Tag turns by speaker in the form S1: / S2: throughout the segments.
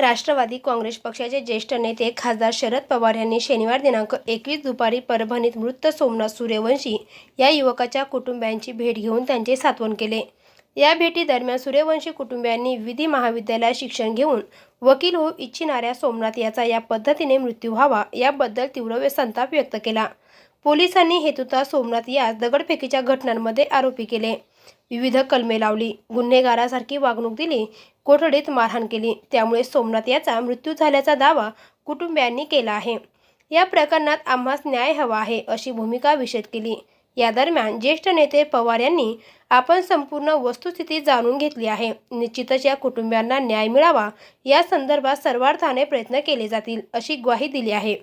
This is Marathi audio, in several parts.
S1: राष्ट्रवादी काँग्रेस पक्षाचे ज्येष्ठ नेते खासदार शरद पवार यांनी शनिवार दिनांक एकवीस दुपारी परभणीत मृत सोमनाथ सूर्यवंशी या युवकाच्या कुटुंबियांची भेट घेऊन त्यांचे सांत्वन केले. या भेटीदरम्यान सूर्यवंशी कुटुंबियांनी विधी महाविद्यालयात शिक्षण घेऊन वकील होऊ इच्छिणाऱ्या सोमनाथ याचा या पद्धतीने मृत्यू व्हावा याबद्दल तीव्र संताप व्यक्त केला. पोलिसांनी हेतुता सोमनाथ यास दगडफेकीच्या घटनांमध्ये आरोपी केले. विविध कलमे लावली. गुन्हेगारासारखी वागणूक दिली. कोठडीत मारहाण केली. त्यामुळे सोमनाथ याचा मृत्यू झाल्याचा दावा कुटुंबियांनी केला आहे. या प्रकरणात आम्हास न्याय हवा आहे अशी भूमिका विषद केली. या दरम्यान ज्येष्ठ नेते पवार यांनी आपण संपूर्ण वस्तुस्थिती जाणून घेतली आहे. निश्चितच या कुटुंबियांना न्याय मिळावा या संदर्भात सर्वार्थाने प्रयत्न केले जातील अशी ग्वाही दिली आहे.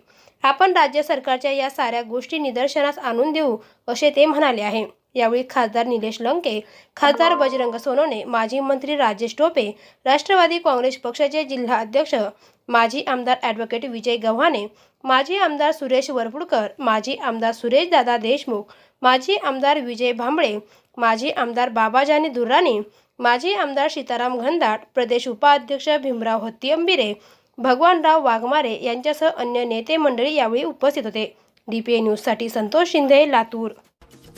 S1: आपण राज्य सरकारच्या या साऱ्या गोष्टी निदर्शनास आणून देऊ असे ते म्हणाले आहे. यावेळी खासदार निलेश लंके खासदार बजरंग सोनवणे माजी मंत्री राजेश टोपे राष्ट्रवादी काँग्रेस पक्षाचे जिल्हा अध्यक्ष माजी आमदार ॲडव्होकेट विजय गव्हाणे माजी आमदार सुरेश वरपुडकर माजी आमदार सुरेश दादा देशमुख माजी आमदार विजय भांबळे माजी आमदार बाबाजानी दुर्राणी माजी आमदार सीताराम घनदाट प्रदेश उपाध्यक्ष भीमराव हत्तीअंबिरे भगवानराव वाघमारे यांच्यासह अन्य नेते मंडळी यावेळी उपस्थित होते. डी पी ए न्यूजसाठी संतोष शिंदे लातूर.